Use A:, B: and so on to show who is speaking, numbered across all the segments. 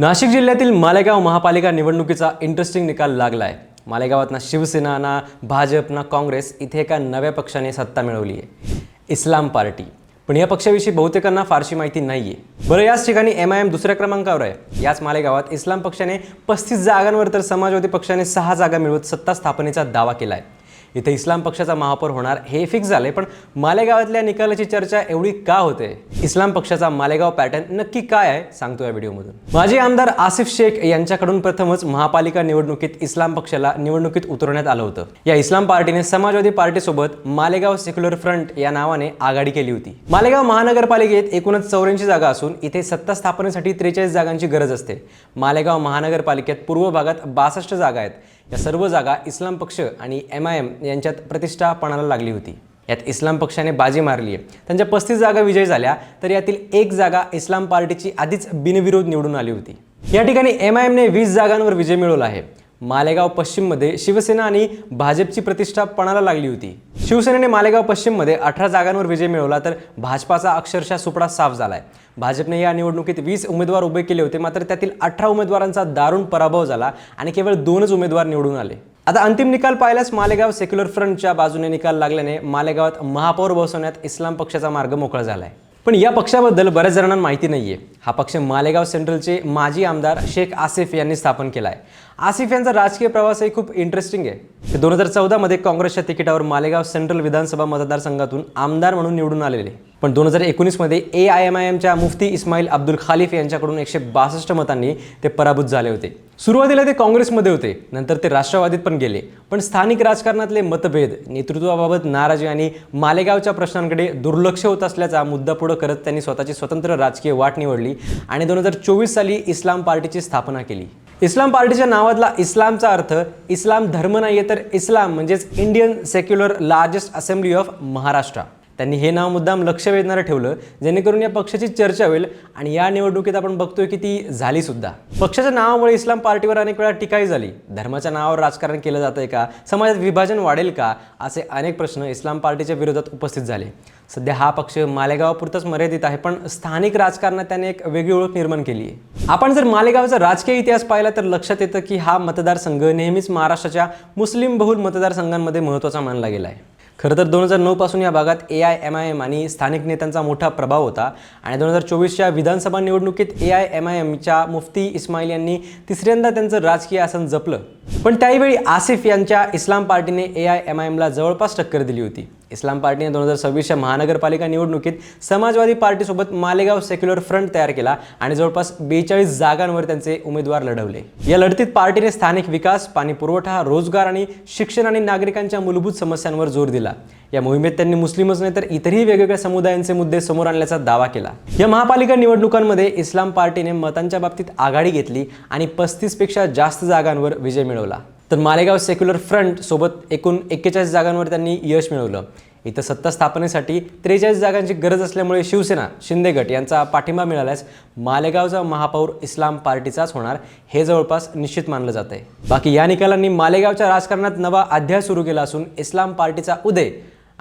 A: नाशिक जिल्ह्यातील मालेगाव महापालिका निवडणुकीचा इंटरेस्टिंग निकाल लागला आहे मालेगावात ना शिवसेना ना भाजप ना काँग्रेस इथे एका नव्या पक्षाने सत्ता मिळवली आहे. इस्लाम पार्टी. पण या पक्षाविषयी बहुतेकांना फारशी माहिती नाही आहे बरं याच ठिकाणी एम आय एम दुसऱ्या क्रमांकावर आहे. याच मालेगावात इस्लाम पक्षाने पस्तीस जागांवर तर समाजवादी पक्षाने सहा जागा मिळवत सत्ता स्थापनेचा दावा केला आहे इथे इस्लाम पक्षाचा महापौर होणार हे फिक्स झाले पण मालेगावातल्या निकालाची चर्चा एवढी का होते? इस्लाम पक्षाचा मालेगाव पॅटर्न नक्की काय आहे? सांगतो या व्हिडिओमधून. माजी आमदार आसिफ शेख यांच्याकडून प्रथमच महापालिका निवडणुकीत इस्लाम पक्षाला निवडणुकीत उतरवण्यात आलं होतं. या इस्लाम पार्टीने समाजवादी पार्टीसोबत मालेगाव सेक्युलर फ्रंट या नावाने आघाडी केली होती. मालेगाव महानगरपालिकेत एकूणच चौऱ्याऐंशी जागा असून इथे सत्ता स्थापनेसाठी त्रेचाळीस जागांची गरज असते. मालेगाव महानगरपालिकेत पूर्व भागात बासष्ट जागा आहेत. या सर्व जागा इस्लाम पक्ष आणि एम आय एम यांच्यात प्रतिष्ठा पणाला लागली होती. यात इस्लाम पक्षाने बाजी मारली आहे. त्यांच्या पस्तीस जागा विजय झाल्या तर यातील एक जागा इस्लाम पार्टीची आधीच बिनविरोध निवडून आली होती. या ठिकाणी एम आय एमने वीस जागांवर विजय मिळवला आहे. मालेगाव पश्चिममध्ये शिवसेना आणि भाजपची प्रतिष्ठा पणाला लागली होती. शिवसेनेने मालेगाव पश्चिममध्ये अठरा जागांवर विजय मिळवला तर भाजपाचा अक्षरशः सुपडा साफ झालाय. भाजपने या निवडणुकीत वीस उमेदवार उभे केले होते मात्र त्यातील अठरा उमेदवारांचा दारुण पराभव झाला आणि केवळ दोनच उमेदवार निवडून आले. आता अंतिम निकाल पाहिल्यास मालेगाव सेक्युलर फ्रंटच्या बाजूने निकाल लागल्याने मालेगावात महापौर बसवण्यात इस्लाम पक्षाचा मार्ग मोकळा झालाय. पण या पक्षाबद्दल बऱ्याच जणांना माहिती नाहीये. हा पक्ष मालेगाव सेंट्रलचे माजी आमदार शेख आसिफ यांनी स्थापन केला आहे आसिफ यांचा राजकीय प्रवासही खूप इंटरेस्टिंग आहे. दोन हजार चौदामध्ये काँग्रेसच्या तिकिटावर मालेगाव सेंट्रल विधानसभा मतदारसंघातून आमदार म्हणून निवडून आलेले. पण दोन हजार एकोणीसमध्ये ए आय एम आय एमच्या मुफ्ती इस्माईल अब्दुल खालिफ यांच्याकडून एकशे बासष्ट मतांनी ते पराभूत झाले होते. सुरुवातीला ते काँग्रेसमध्ये होते नंतर ते राष्ट्रवादीत पण गेले. पण स्थानिक राजकारणातले मतभेद नेतृत्वाबाबत नाराजी आणि मालेगावच्या प्रश्नांकडे दुर्लक्ष होत असल्याचा मुद्दा पुढं करत त्यांनी स्वतःची स्वतंत्र राजकीय वाट निवडली आणि दोन हजार चोवीस साली इस्लाम पार्टीची स्थापना केली. इस्लाम पार्टीच्या नावातला इस्लामचा अर्थ इस्लाम धर्म नाही आहे तर इस्लाम म्हणजेच Indian secular largest assembly of Maharashtra. त्यांनी हे नाव मुद्दाम लक्ष वेधणारं ठेवलं जेणेकरून या पक्षाची चर्चा होईल आणि या निवडणुकीत आपण बघतोय की ती झाली सुद्धा. पक्षाच्या नावामुळे इस्लाम पार्टीवर अनेक वेळा टीकाही झाली. धर्माच्या नावावर राजकारण केलं जातंय का? समाजात विभाजन वाढेल का? असे अनेक प्रश्न इस्लाम पार्टीच्या विरोधात उपस्थित झाले. सध्या हा पक्ष मालेगावापुरताच मर्यादित आहे पण स्थानिक राजकारणात त्याने एक वेगळी ओळख निर्माण केली आहे. आपण जर मालेगावचा राजकीय इतिहास पाहिला तर लक्षात येतं की हा मतदारसंघ नेहमीच महाराष्ट्राच्या मुस्लिम बहुल मतदारसंघांमध्ये महत्त्वाचा मानला गेला आहे. खरं तर दोन हजार नऊपासून या भागात A I M I M आणि स्थानिक नेत्यांचा मोठा प्रभाव होता. आणि दोन हजार चोवीसच्या विधानसभा निवडणुकीत ए आय एम आय एमच्या मुफ्ती इस्माईल यांनी तिसऱ्यांदा त्यांचं राजकीय आसन जपलं. पण त्याहीवेळी आसिफ यांच्या इस्लाम पार्टीने ए आय एम आय एमला जवळपास टक्कर दिली होती. इस्लाम पार्टीने दोन हजार सव्वीसच्या महानगरपालिका निवडणुकीत समाजवादी पार्टीसोबत मालेगाव सेक्युलर फ्रंट तयार केला आणि जवळपास बेचाळीस जागांवर त्यांचे उमेदवार लढवले. या लढतीत पार्टीने स्थानिक विकास पाणी पुरवठा रोजगार आणि शिक्षण आणि नागरिकांच्या मूलभूत समस्यांवर जोर दिला. या मोहिमेत त्यांनी मुस्लिमच नाही तर इतरही वेगवेगळ्या समुदायांचे मुद्दे समोर आणल्याचा दावा केला. या महापालिका निवडणुकांमध्ये इस्लाम पार्टीने मतांच्या बाबतीत आघाडी घेतली आणि पस्तीसपेक्षा जास्त जागांवर विजय मिळवला. तर मालेगाव सेक्युलर फ्रंट सोबत एकूण एक्केचाळीस जागांवर त्यांनी यश मिळवलं. इथं सत्ता स्थापनेसाठी त्रेचाळीस जागांची गरज असल्यामुळे शिवसेना शिंदे गट यांचा पाठिंबा मिळाल्यास मालेगावचा महापौर इस्लाम पार्टीचाच होणार हे जवळपास निश्चित मानलं जात आहे बाकी या निकालांनी मालेगावच्या राजकारणात नवा अध्याय सुरू केला असून इस्लाम पार्टीचा उदय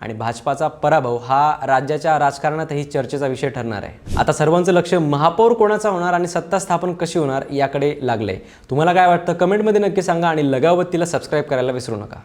A: आणि भाजपाचा पराभव हा राज्याच्या राजकारणातही चर्चेचा विषय ठरणार आहे. आता सर्वांचं लक्ष महापौर कोणाचा होणार आणि सत्ता स्थापन कशी होणार याकडे लागलंय. तुम्हाला काय वाटतं? कमेंटमध्ये नक्की सांगा आणि लगावतीला सबस्क्राईब करायला विसरू नका.